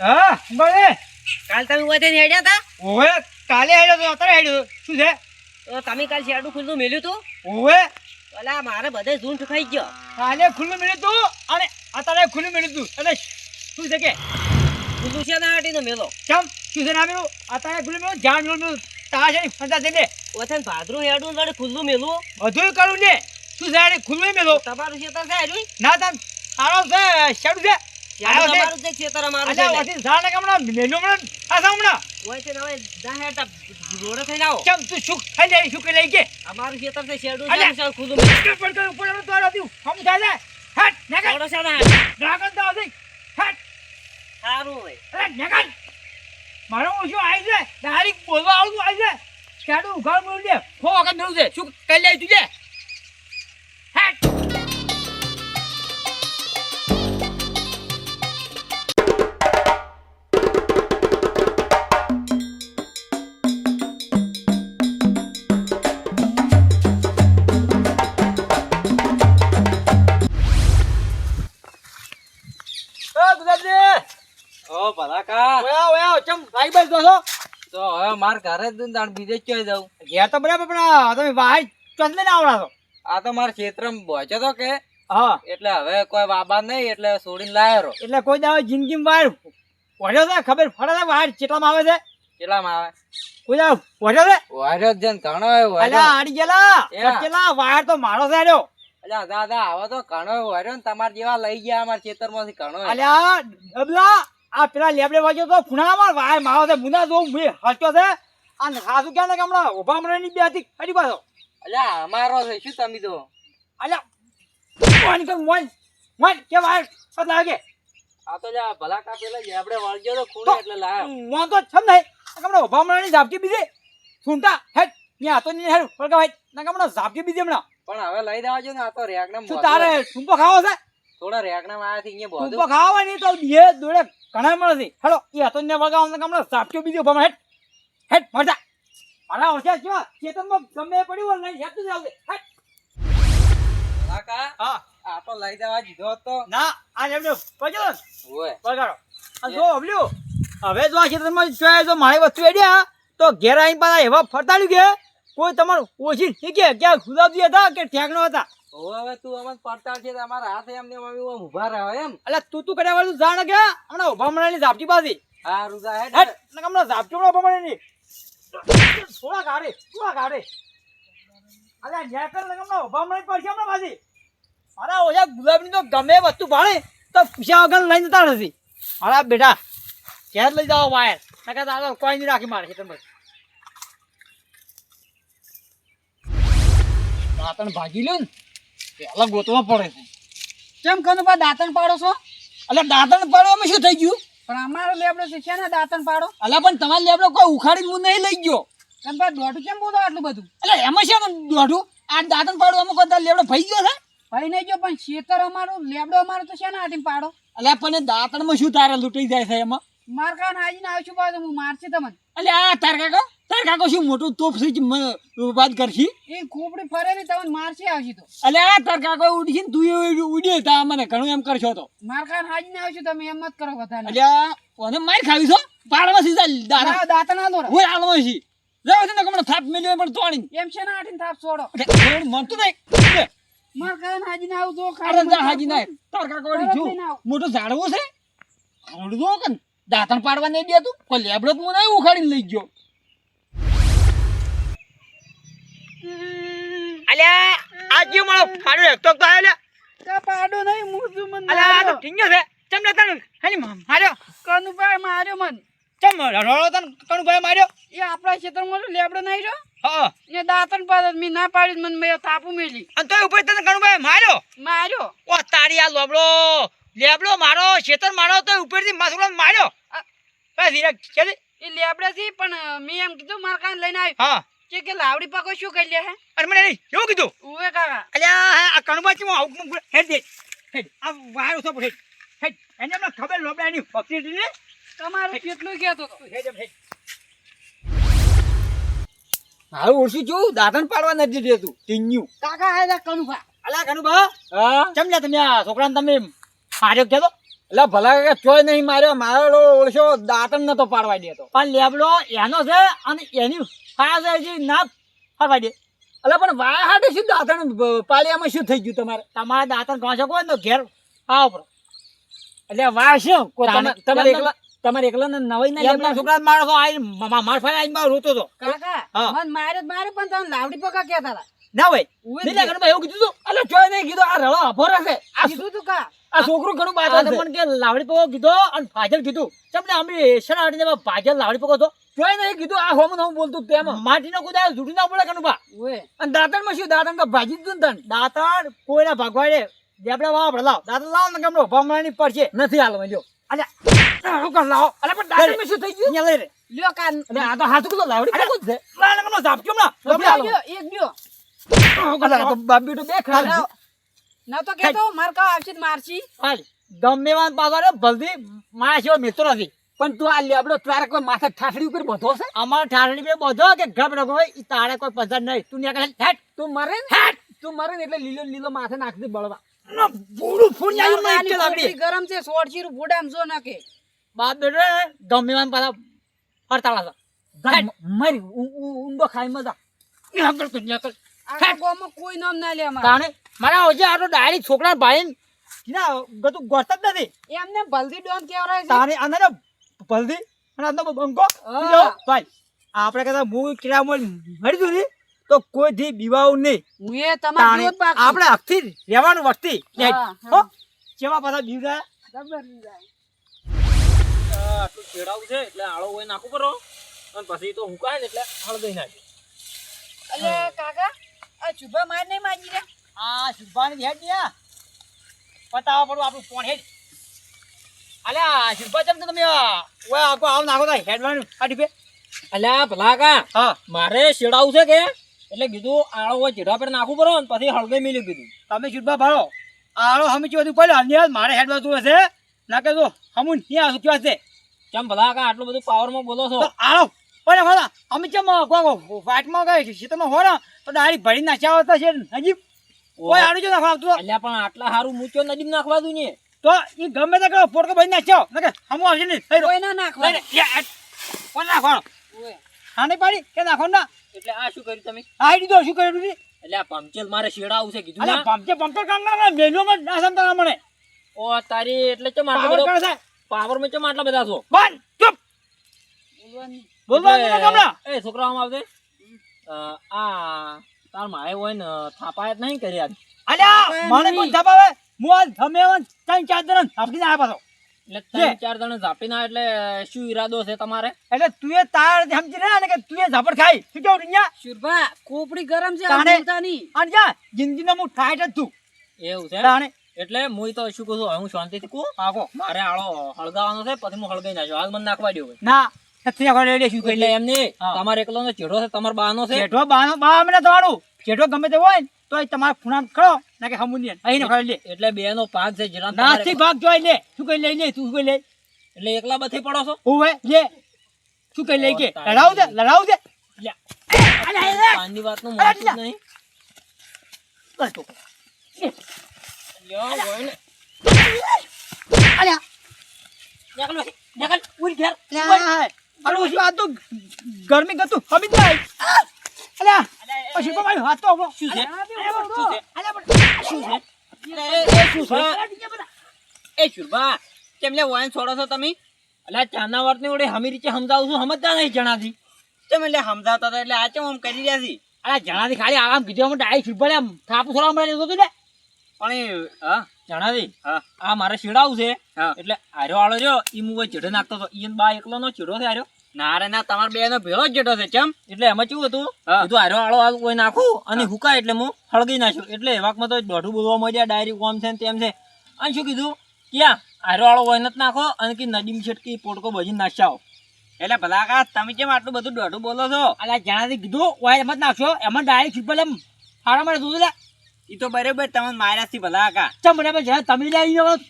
ભલા કા હા બોલે. કાલ તમે ઊભા હેડ્યા હતા? ઓવે કાલે હેડ્યો તો અત્યારે હેડ્યો. શું છે? તો તમે કાલ શેરડું ખુલ્લું મેલ્યું તું ઓવે. અલા મારે બધે ઝૂંઠ ખાઈ ગયો. કાલે ખુલ્લું મળ્યું તું અને અત્યારે ખુલ્લું મળ્યું તું. શું છે કે? ખુલ્લું છે ના હાટીનો મેલો. કેમ? શું છે એવું અત્યારે ખુલ્લું મળ્યું જાણ મળ્યું તારા છે ને? છે ને ઓછે ભાદરું હેડું લડે ખુલ્લું મેલું. બધું કરું ને. શું છે ખુલ્લું મેલો? તમારું છે હારું ના તમ સારો છે શેડું છે. તમારું છે ખેતર અમારું છે. ઓથી ઝાડ ને હમણાં મેલો હમણાં આ સાવ હમણાં હોય છે હવે જા હેડતા જોડે થઈને આવો. કેમ તું શું ખાઈ જાય શું લઈ કે? અમારું ખેતર છે શેરડું છે ખુલ્લું મેલું ઉપર પર ઉપર તો આ રહ્યું. હમ થાય છે હટ નકર જોડે છે ને ડ્રાગન તો આવશે હટ. સારું હોય. અરે નકર મારો ઓછો આવી છે ડાયરેક્ટ બોલવા આવતું આવી છે શેડું ઉઘાડ બોલ દે. ફો વખત મેળવું છે. શું કઈ લઈ તું માર ઘરે જ તાણ બીજે જ ક્યાંય જાઉં? ઘેર તો બરાબર પણ તમે ચોથ ના આવડાતો. આ તો મારા ક્ષેત્રમાં પહોંચ્યો તો કે. હા. એટલે હવે કોઈ બાબા નહીં એટલે છોડીને લાયો એટલે કોઈ દાવે જિંદગી બહાર પડ્યો છે ખબર પડે છે બહાર કેટલામાં આવે છે? કેટલામાં આવે? કોઈ દાવ પડ્યો છે? વાયરો જન ઘણો અલ્યા આડી ગયેલા. કેટલા વાયર તો મારો છે આર્યો અલ્યા દાદા આવો તો ઘણો વાયરો ને તમારા જેવા લઈ ગયા અમારા ખેતરમાંથી ઘણો. અલ્યા ડબલા. આ પેલા લેબડે વાગ્યો તો ખૂણામાં વાયર મારો છે મુના જો મે હચ્યો છે. આ ખાસું ક્યાં ને હમણાં? ઊભા મરે ની બેથી કડી પાછો. અલ્યા અમારો છે શું તમે તો? અલ્યા મોન કર મોન મોન કે વાયર પત લાગે. આ તો જા ભલા કા પેલા લેબડે વાગ્યો તો ખૂણે એટલે લાય. મોન તો છમ નહીં. હમણાં ઊભા મરે ની ઝાપટી બીજે સુનતા હેટ આ તો નહીં હેડ ફળકા ભાઈ ના હમણાં ઝાપટી બીજે હમણાં. પણ હવે લઈ દેવા જો ને આ તો રેગના શું તારે સુંપો ખાવો છે? થોડા રેગણા માં આયાથી અહીંયા બોધું. ખાવા તો બે દોડે ઘણા મળે છે એ હતો ને વળગાવ હમણાં ઝાપટી બીજે ઊભા હેટ હેટ મારા છો ચેતનમાં ગમે પડ્યું હોય નહીં હેઠું જ આવશે હેટ ભલા હા. આ તો લઈ દેવા દીધો હોત. ના આ એમને પજો આ જો અવલ્યું હવે જો આ ક્ષેત્રમાં જોયા તો મારી વસ્તુ એડ્યા તો ઘેર આવીને પાછા એવા ફરતાડ્યું કે કોઈ તમારું ઓછી કે ક્યાં ગુલાબજી હતા કે ઠેકણો હતા. હવે હવે તું અમને પડતાળ છે અમારા હાથે ઓમ ઊભા રહો એમ. એટલે તું તું કર્યા વાળું જાણ કે? હમણાં ઊભા મળેલી ઝાપટી રૂઝા હેટ ને હમણાં ઝાપટી ઊભા મળેલી થોડા કાઢે થોડા કાઢે. અલ્યા ન્યા કર ને હમણાં ઊભા મળે પડશે હમણાં પાછી. મારા ઓછા ગુલાબની તો ગમે વસ્તુ ભાડે તો પૂછ્યા વગર લઈને જતા નથી. મારા બેટા ઘેર લઈ જાઓ વાયર. નકર તારે કોઈ નહીં રાખી મારે તમે દાંતણ ભાજી લ્યો ને. પેલા ગોતવા પડે છે. કેમ કહો પા દાંતણ પાડો છો? એટલે દાંતણ પાડવામાં શું થઈ ગયું? પણ અમારો લેબડો છે ને દાંતણ પાડો? એટલે પણ તમારો લેબડો કોઈ ઉખાડીને હું નહીં લઈ ગયો. કેમ પા દોઢું કેમ બોલો આટલું બધું? એટલે એમાં છે ને દોઢું? આ દાંતણ પાડું અમુક તારો લેબડો ફઈ ગયો છે? ભાઈ નહીં ગયો પણ ખેતર અમારું લેબડો અમારો તો છે ને હાથે પાડો. એટલે પણ દાંતણ દાંતણમાં શું તારે લૂંટાઈ જાય છે એમાં? માર કાન ના આવશું પાછું હું મારશે તમને. એટલે આ તાર કાકો તાર કાકો શું મોટું તોપ છે વાત કરશી? એ ખોપડી ફરે ને તમને મારશે આવશે તો. એટલે આ તાર કાકો ઉડી છે ને તું ઉડી તા મને ઘણું એમ કરશો તો. મારખાન કાન હાજીને આવશું તમે એમ મત કરો વધારે એટલે ઓને માર ખાવી છો પાડમાં સીધા દાડા દાતા ના આલો રે. હું આલમાં છી. જાવ છે ને કમણે થાપ મેલ્યો પણ તોણી એમ શેના હાથે થાપ છોડો. એટલે તો નહીં. મારખાન કાન હાજીને આવજો અરે જા હાજી ના. તાર કાકો જો. મોટો ઝાડવો. છે. આવડું જો કે દાંતણ પાડવા નહીં દેતું કોઈ લેબડો તો નહીં ઉખાડીને લઈ ગયો. અલ્યા આ જીવ મારો ફાડો એકતો તો આવ્યો લ્યા પાડો નહીં મૂર્જુ મન અલ્યા આ તો ઠીંગ્યો છે. ચમ ને તને? હાલી માર્યો. કનું ભાઈ માર્યો મન. ચમ રડો તને કણ ભાઈ માર્યો. એ આપણા ક્ષેત્રમાં તો લેબડો નહીં રહ્યો. હા. ને દાંતણ પાડો મી ના પાડી મને મેં તાપુ મેલી. અને તોય ઉપર તને કણ ભાઈ માર્યો? માર્યો. ઓ તારી આ લોબડો લેબડો મારો ખેતર મારો તો ઉપરથી માથુડો માર્યો. આ- બસ હીરા ચાલે? એ લેબડા થી પણ મેં એમ કીધું મારા કાન લઈને આવ્યો હા. કે કે લાવડી પાકો શું કરી લે હે? અરે મને નહીં એવું કીધું? ઉવે કાકા. અલ્યા આ કણબાચી માં આવું હેડ દે હેડ. આ વાર ઉઠો હેડ હેડ. એને મને ખબર લોબડા એની પક્ષી ને? તમારું કેટલું કહેતો તો? હેડ હેડ. મારું ઓળશું છું. દાદન પાડવા નથી દેતું ટીન્યુ. કાકા હે કનુભા. અલા કનુભા હા? ચમ તમે આ છોકરાને તમે માર્યો કહેતો એટલે ભલા કે ચોય નહીં માર્યો મારો ઓળશો દાંતણ નતો પાડવા દેતો. પણ લેબડો એનો છે અને એની હજી ના ફરવા દે. એટલે પણ વાય હાટે શું દાંતણ પાળિયામાં શું થઈ ગયું તમારે? તમારા દાંતણ ઘાસો કોઈ તો ઘેર આવો પડે એટલે વાય શું? તમારે તમારે એકલા તમારે એકલા ને નવાઈ ના એમના છોકરા માણસો આવી માર આવીને માર રોતો હતો કાકા. મન મારે મારે પણ તમે લાવડી પકા કહેતા હતા ના ભાઈ નીલા ઘરમાં એવું કીધું તું? એટલે ચોય નહીં કીધું આ રળો અભો રહેશે આ કીધું તું કા? આ છોકરું ઘણું બાદ તો કે લાવડી પકો કીધો અને ફાજલ કીધું. તમને અમે શેના આડીને ફાજલ લાવડી પકો તો જોઈ નહીં કીધું આ હોમ હું બોલતું તેમ. માટીનો કુદાયો જુઠું ના પડે કનુભા. અને દાંતણમાં શું દાંતણ તો ભાજી દીધું ને તને. દાંતણ કોઈના ભાગવાડે જે આપણે આપણે લાવ. દાંતણ લાવ ને ગમડો ભમરાની પડશે. નથી હાલવા જો કર લાવો? અરે પણ દાંતણમાં શું થઈ ગયું? લઈ રે. લ્યો કાન. આ તો હાથું કીધું લાવડી અરે, છે. લાવ ને ઝાપક્યો. લ્યો એક લ્યો. બાબી તો બે લાવ. ના તો કેતો માર કા આવશે ને મારશી? હાલ. ગમે વાન પાછો રે ભલતી મારા મિત્ર નથી પણ તું આ લેબડો તારે કોઈ માથે ઠાઠડી ઉપર બધો છે? અમાર ઠારણી બે બધો કે ગપ રગો હોય તારે કોઈ પસંદ નહીં. તું નીકળે હેટ તું મરે ને? તું મરે ને એટલે લીલો લીલો માથે નાખી દે બળવા. ના આવ્યું નહીં આની કે લાકડી ખોપડી ગરમ છે સોળશી રૂ બુડામ જો ના કે બાપ બેટો રે, પાછા હડતાળા છે મરી ઊંડો ખાઈ મજા તું કોઈ નામ ના લે અમારે. મારા ઓજે આ તો ડાયરેક્ટ છોકરા ભાઈ ના ગતું ગોતત જ નથી. એમને બલદી ડોન કેવરાય છે. તારે અંદર બલદી અને અંદર બંકો. ભાઈ આપણે કહેતા હું કિરા મોલ મરી જુ તો કોઈ થી બીવાવું નહીં. હું એ તમાર આપણે હકથી રહેવાનું વખતી. હા, જેવા પાછા બીવડા જબર જાય. આટલું ચેડાવું છે એટલે આળો હોય નાખું કરો. અને પછી તો હુકાય ને એટલે હળદઈ નાખી. અલે કાકા આ ચુભા માર નહીં માજી રે આ શુભાની હેડ ને પતાવા પડું આપણું ફોન હેડ. અલ્યા શુભા ચમ તમે? ઓય આખો આવ નાખો તા હેડવાનું આ ડીપે અલ્યા ભલા કા? હા. મારે શેડાવું છે કે? એટલે કીધું આળો હોય ચેડા પર નાખવું પડો ને પછી હળદઈ મિલ્યું કીધું. તમે શુભા ભાળો. આળો હમી બધું પડ્યો. અન્ય મારે હેડવા તું હશે. ના કે જો હમું ત્યાં આ ક્યાં છે કેમ ભલા કા આટલું બધું પાવરમાં બોલો છો? આળો પડે ફળા અમે ચમ વાટમાં ગઈ તમે હો તો ડાયરેક્ટ ભરી નાખ્યા હોતા છે હજી કોઈ આનું જો નાખવા આવતું અલ્યા પણ આટલા સારું મૂચ્યો નદીમ નાખવા દઉં ને તો એ ગમે તે કરો પોટકો ભરી નાખ્યો ના કે હમું આવશે નહીં. થઈ રહ્યો. ના નાખવા ઓય. નાખવાનો. ઓય. હાને પાડી? કે નાખો ના? એટલે આ શું કર્યું તમે? આ દીધો શું કર્યું તું એટલે આ પંચેલ મારે શેડા આવશે કીધું ના. પંપે પંપે કામ ના મેન્યુમાં ના સમતા મને. ઓ તારી એટલે ચમ આટલા બધો પાવરમાં ચમ આટલા બધા છો? બંધ ચૂપ. બોલવાની. બોલવા કમલા એ છોકરા આમ આવશે આ તાર માય હોય ને થાપાયત નહીં કરી આજ અલ્યા મને કોણ થાપાવે હું આજ ધમે વન ત્રણ ચાર દણ આપીને આવ્યા પાછો. એટલે ત્રણ ચાર દણ ઝાપી ના એટલે શું ઈરાદો છે તમારે? એટલે તું એ તાર સમજી રહ્યા ને કે તું એ ઝાપડ ખાઈ. શું કેવું રિયા શુરભા કોપડી ગરમ છે તાણે- અને જા જિંદગીનો હું ઠાઈટ જ તું એવું છે? તાણે. એટલે હું તો શું કહું છું હું શાંતિથી કહું? આખો મારે આળો હળગાવાનો છે પછી હું હળગાઈ નાખ્યો હાલ મને નાખવા દેવું ના તમારે એકલો નો ચેડો છે તમારો બાનો છે. જેઠો બાનો બા મને થવાનું જેઠો ગમે તે હોય ને તો તમારે ખૂણા ખડો ના કે હમું અહીં ખડે લે. એટલે બે નો ભાગ છે નાસ્તી ભાગ જોઈ લે. શું કઈ લઈ લે તું શું કઈ લે? એટલે એકલા બથી પડો છો? ઓવે લે. શું કઈ લઈ કે? લડાવ દે લડાવ દે પાનની વાતનું મહત્વ જ નહીં. બસ તો. લ્યો, હોય ને. અલ્યા નીકળ બેસી, નીકળ, ઘેર. અલ્યા અરે શું આ તો ગરમી ગતું. હમી જાય. અલ્યા પછી તો મારી હાથ તો આપણો. શું છે? શું છે? શું છે? એ, એ, શું છે? એ શુરભા, કેમ લે વાયન છોડો છો તમે? એટલે ચાના વાતની ઓડે હમી રીતે સમજાવું છું સમજતા નહીં જણાથી. કેમ એટલે સમજાવતા હતા? એટલે આ કેમ આમ કરી રહ્યા છી? અલ્યા જણાથી ખાલી આરામ કીધું અમે ડાયરેક્ટ છુટપડે આમ થાપુ થોડા મળે તો ને પણ એ હા? જણાવી આ મારે શીડાવું છે. એટલે આર્યો આળો રહ્યો ઈ મું વચ્ચે નાખતો હતો. ઈન બા એકલો નો ચીડો છે આર્યો. ના રે ના તમારા બે નો ભેળો જ જેટો છે ચમ એટલે એમાં કેવું હતું? આર્યો આળો આ કોઈ નાખું અને હુકાય એટલે હું હળગી નાખ્યું એટલે એવાકમાં તો દોઢું બોલવા મળ્યા ડાયરી કોમ છે ને તેમ છે. અને શું કીધું? ક્યાં? આર્યો આળો હોય નથી નાખો અને કે નદીમ છટકી પોટકો ભજી નાખ્યા એટલે ભલા કા તમે કેમ આટલું બધું દોઢું બોલો છો? એટલે જણાથી કીધું એમ જ નાખશો. એમાં ડાયરેક્ટ છુટપડે એમ. હારા મળે તું લે ઈ તો બરાબર તમે માર્યા થી ભલા કા ચમ બરાબર જરા તમે લઈ આવી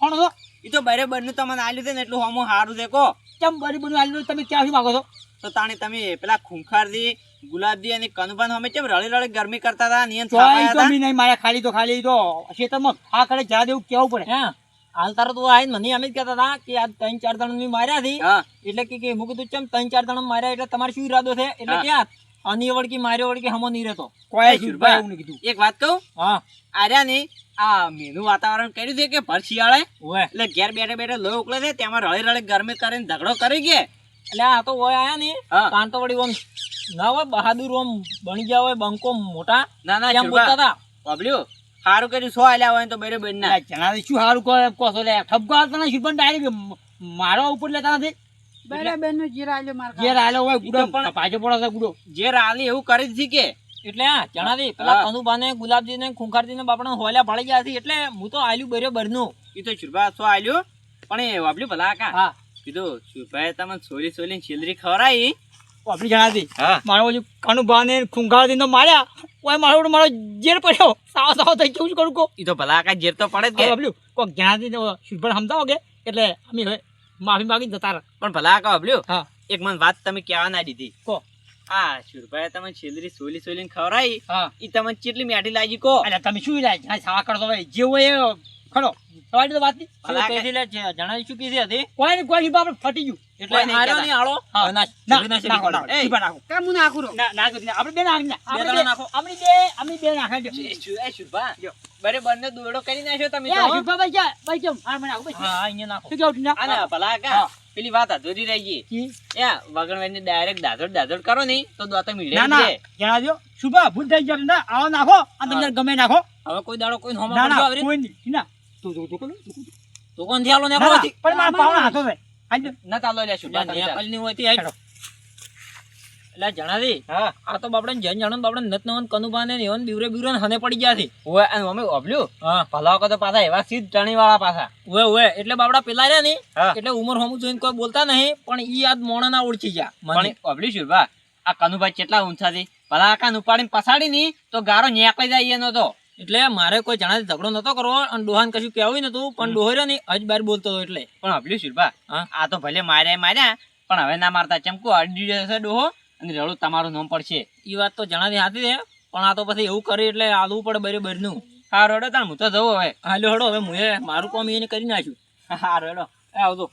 કોણ છો? એ તો બરાબરનું તમને આલ્યું છે ને એટલું હમું સારું છે કો. ચમ બરી બધું આલી તમે ક્યાં શું માગો છો? તો તાણે તમે પેલા ખૂંખારજી ગુલાબજી અને કનુભાન અમે કેમ રળી રળી ગરમી કરતા હતા નિયન તો નહીં મારે ખાલી તો ખાલી તો. ખેતરમાં આ કરે જા દેવું કેવું પડે હા હાલ તારો તો આવીને મને એમ જ કહેતા હતા કે આ ત્રણ ચાર જણ માર્યા હતી એટલે કે મૂકી કીધું ચમ ત્રણ ચાર જણ માર્યા એટલે તમારે શું ઈરાદો છે? એટલે ક્યાં અની વળકી માર્યો વળકી હમો નહીં રહેતો. કોઈ. એવું કીધું. એક વાત કહું? હા. આર્યા ને આ મેનું વાતાવરણ કર્યું છે કે ભર શિયાળે એટલે ઘેર બેઠે બેઠે લોહી ઉકળે છે તેમાં રળે રળે ગરમી કરીને ઝઘડો કરી ગયા. એટલે આ તો હોય આયા ને. તો વળી ઓમ ના હોય બહાદુર ઓમ બની ગયા હોય બંકો મોટા. ના ના એમ બોલતા હતા પબલ્યો સારું કર્યું સો આલ્યા હોય તો બેરે બેન ના જણાવી શું સારું કહો છો લે. ઠપકો હાલતા નથી શુભન ડાયરેક્ટ મારવા ઉપર લેતા નથી. બરાબરનું જીરા આલ્યો માર આવેલો હોય ગુડો પણ- પાછો પડો છે ગુડો. જે રાલી એવું કરી દીધી કે એટલે હા જણાવી પેલા હા. કનુભાને ગુલાબજીને ખૂંખારજીને બાપણા હોલ્યા ભળી ગયા છે. એટલે હું તો આલ્યું બર્યો બરનું. એ તો શુભા સો આલ્યું પણ એ વાપલ્યું ભલા કા. હા. કીધું શુભાએ તમને સોલી સોલી છેલરી ખવડાવી જણા જણાતી હા. મારો ઓલું કાનુભા ને ખૂંખાર દીને માર્યા. ઓય મારો મારો જેર પડ્યો. સાવ સાવ થઈ કેવું કરું કો એ તો ભલા કા જેર તો પડે જ કે. વાપલ્યું કોક જણાતી શુભણ સમજાવો કે. એટલે અમે હવે માફી માંગી જતા રહે. પણ ભલા કહો બબલ્યું હા. એક મને વાત તમે કહેવા ના દીધી. કો. આ શુરભાઈ તમે છેલરી સોલી સોલી હા. એ તમને કેટલી મેઠી લાગી કો. અલ્યા તમે શું લાગી? હા સાવા કરતો ભાઈ જે હોય ખરો. તમારી તો વાત નહીં છે, જણાવી કીધી હતી? કોઈ કોઈ બાપ આપણે ફટી ગયું. એટલે આળો હા. ના ના છોડી ના નાખો, નાખો. એ. શુભા નાખો. કામ હું નાખું રહો. ના નાખો જ આપણે બે નાખી ના. બે બે નાખો. અમે બે અમે બે નાખી દો. એ શુ- એ શુભા બરોબર ને કરી નાખ્યો તમે તો શુભા ભાઈ ક્યાં? ભાઈ કેમ? હા, મને આવું હા અહીંયા નાખો શું કેવું ટીના? ભલા કા પેલી વાત અધૂરી રહી ગઈ ડાયરેક્ટ દાદોડ દાદોડ કરો નહીં તો દાતા મીડે ના ના જણાવજો શુભા ભૂલ થઈ ગયો ટીના. આવો નાખો અને તમને ગમે નાખો હવે કોઈ દાડો કોઈ હોમા ના પડજો ના આવરી. કોઈ નહીં ટીના. તું તું તું તું તું. તો કોણથી આલો ને ના, ના, આપણો પણ મારા પાવણા હાથો છે હાલ દે. ના ચાલો લે શુભા તમે ચાલો. ની હોય તે આઈ. એટલે જણાવી હા. આ તો બાપડે જૈન જાણો બાપડે નત નવન કનુભા ને એવન બીવરે બીવરે હને પડી ગયા છે. ઓય અને અમે ઓબલ્યું હા. ભલા વખત પાછા એવા સીધ ટણી વાળા પાછા. ઓએ ઓએ એટલે બાપડા પેલા રહ્યા ને એટલે ઉમર હમું જોઈને કોઈ બોલતા નહીં પણ ઈ આજ મોણા ના ઓળખી ગયા. મને. ઓબલ્યું શુભા આ કનુભાઈ કેટલા ઊંચા થી ભલા કાન ઉપાડીને પસાડી ની તો ગારો નેકળી જાય એનો તો. એટલે મારે કોઈ જણાથી ઝઘડો નતો કરવો અને ડોહાન કશું કહેવું નતું પણ ડોહર્યો નહીં હજ બાર બોલતો હતો એટલે. પણ ઓબલ્યું શિલ્પા આ તો ભલે માર્યા માર્યા પણ હવે ના મારતા ચમકો અડી જશે ડોહો અને રડું તમારું નામ પડશે. ઈ વાત તો જણાથી હાથી છે પણ આ તો પછી એવું કરી એટલે આલવું પડે બરે બરનું. હા રડો તાર હું તો જવું હવે. હાલો હડો હવે હું મારું કામ એને કરી નાખ્યું. હા રડો. એ આવજો.